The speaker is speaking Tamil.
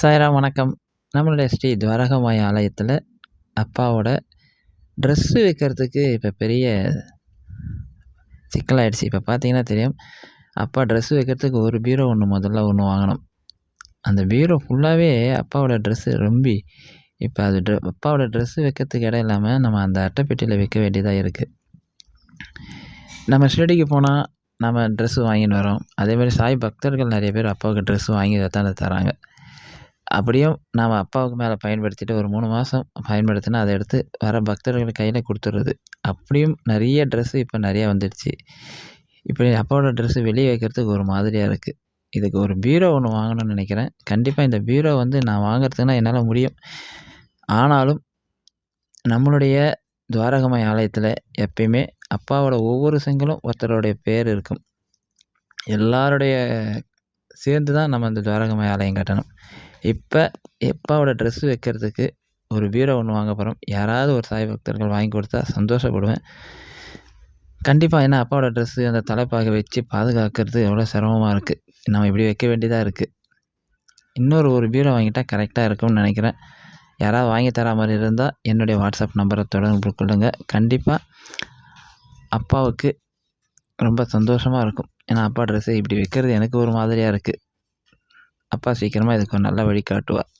சாயரா வணக்கம். நம்மளுடைய ஸ்ரீ துவாரகமாய் ஆலயத்தில் அப்பாவோட ட்ரெஸ்ஸு வைக்கிறதுக்கு இப்போ பெரிய சிக்கலாயிடுச்சு. இப்போ பார்த்தீங்கன்னா தெரியும். அப்பா ட்ரெஸ்ஸு வைக்கிறதுக்கு ஒரு பீரோ ஒன்று முதல்ல ஒன்று வாங்கினோம் அந்த பீரோ ஃபுல்லாகவே அப்பாவோட ட்ரெஸ்ஸு ரொம்பி இப்போ அது ட்ரெ அப்பாவோட ட்ரெஸ்ஸு வைக்கிறதுக்கு இடம் இல்லாமல் நம்ம அந்த அட்டைப்பெட்டியில் வைக்க வேண்டியதாக இருக்குது நம்ம ஷிரடிக்கு போனால் நம்ம ட்ரெஸ்ஸு வாங்கின்னு வரோம். அதேமாதிரி சாய் பக்தர்கள் நிறைய பேர் அப்பாவுக்கு ட்ரெஸ்ஸு வாங்கி தான் தராங்க. அப்படியும் நாம் அப்பாவுக்கு மேலே பயன்படுத்திட்டு ஒரு மூணு மாதம் பயன்படுத்தினா அதை எடுத்து வர பக்தர்கள் கையில் கொடுத்துட்றது. அப்படியும் நிறைய ட்ரெஸ்ஸு இப்போ நிறையா வந்துடுச்சு. இப்படி அப்பாவோட ட்ரெஸ்ஸு வெளியே வைக்கிறதுக்கு ஒரு மாதிரியாக இருக்குது இதுக்கு ஒரு பீரோ ஒன்று வாங்கணும்னு நினைக்கிறேன். கண்டிப்பாக இந்த பீரோ வந்து நான் வாங்குறதுக்குனா என்னால் முடியும். ஆனாலும் நம்மளுடைய துவாரகமாய் ஆலயத்தில் எப்பயுமே அப்பாவோட ஒவ்வொரு செங்கலும் ஒருத்தருடைய பேர் இருக்கும். எல்லாருடைய சேர்ந்து தான் நம்ம இந்த துவாரகமாய் ஆலயம் கட்டணும். இப்போ அப்பாவோட ட்ரெஸ்ஸு வைக்கிறதுக்கு ஒரு பீரோ ஒன்று வாங்க போகிறோம் யாராவது ஒரு சாய் பக்தர்கள் வாங்கி கொடுத்தா சந்தோஷப்படுவேன். கண்டிப்பாக ஏன்னா அப்பாவோட ட்ரெஸ்ஸு அந்த தலைப்பாக வச்சு பாதுகாக்கிறது எவ்வளோ சிரமமாக இருக்குது நம்ம இப்படி வைக்க வேண்டியதாக இருக்குது இன்னொரு ஒரு பீரோ வாங்கிட்டால் கரெக்டாக இருக்கும்னு நினைக்கிறேன். யாராவது வாங்கி தர மாதிரி இருந்தால் என்னுடைய வாட்ஸ்அப் நம்பரை தொடர்பு கொள்ளுங்கள் கண்டிப்பாக அப்பாவுக்கு ரொம்ப சந்தோஷமாக இருக்கும். ஏன்னா அப்பா ட்ரெஸ்ஸை இப்படி வைக்கிறது எனக்கு ஒரு மாதிரியாக இருக்குது அப்பா சீக்கிரமாக இதுக்கு ஒரு நல்ல வழி காட்டுவார்